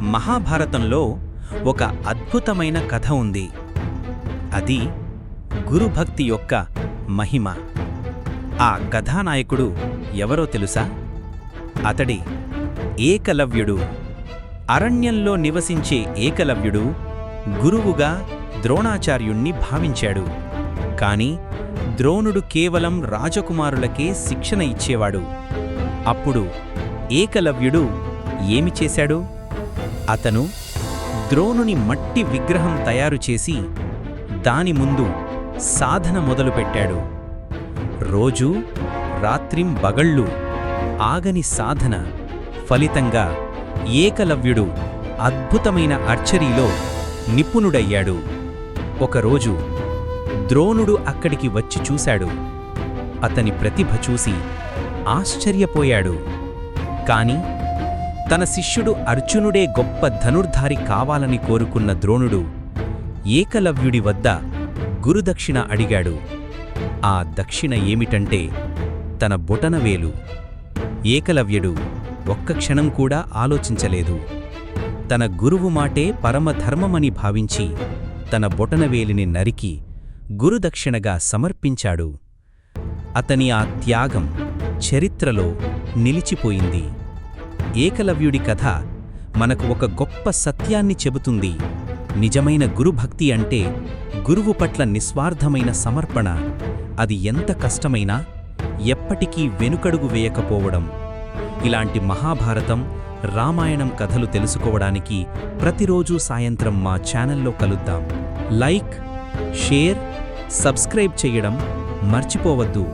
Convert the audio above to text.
మహాభారతంలో ఒక అద్భుతమైన కథ ఉంది. అది గురుభక్తి యొక్క మహిమ. ఆ కథానాయకుడు ఎవరో తెలుసా? అతడి ఏకలవ్యుడు. అరణ్యంలో నివసించే ఏకలవ్యుడు గురువుగా ద్రోణాచార్యుణ్ణి భావించాడు. కాని ద్రోణుడు కేవలం రాజకుమారులకే శిక్షణ ఇచ్చేవాడు. అప్పుడు ఏకలవ్యుడు ఏమి చేశాడు? అతను ద్రోణుని మట్టి విగ్రహం తయారు చేసి దాని ముందు సాధన మొదలుపెట్టాడు. రోజూ రాత్రింబగళ్ళు ఆగని సాధన ఫలితంగా ఏకలవ్యుడు అద్భుతమైన అర్చరీలో నిపుణుడయ్యాడు. ఒకరోజు ద్రోణుడు అక్కడికి వచ్చి చూశాడు. అతని ప్రతిభ చూసి ఆశ్చర్యపోయాడు. కాని తన శిష్యుడు అర్జునుడే గొప్ప ధనుర్ధారి కావాలని కోరుకున్న ద్రోణుడు ఏకలవ్యుడి వద్ద గురుదక్షిణ అడిగాడు. ఆ దక్షిణ ఏమిటంటే తన బొటనవేలు ఏకలవ్యుడు ఒక్క క్షణం కూడా ఆలోచించలేదు. తన గురువు మాటే పరమధర్మమని భావించి తన బొటనవేలిని నరికి గురుదక్షిణగా సమర్పించాడు. అతని ఆ త్యాగం చరిత్రలో నిలిచిపోయింది. ఏకలవ్యుడి కథ మనకు ఒక గొప్ప సత్యాన్ని చెబుతుంది. నిజమైన గురుభక్తి అంటే గురువు పట్ల నిస్వార్థమైన సమర్పణ. అది ఎంత కష్టమైనా ఎప్పటికీ వెనుకడుగు వేయకపోవడం. ఇలాంటి మహాభారతం రామాయణం కథలు తెలుసుకోవడానికి ప్రతిరోజు సాయంత్రం మా ఛానల్లో కలుద్దాం. లైక్ షేర్ సబ్స్క్రైబ్ చేయడం మర్చిపోవద్దు.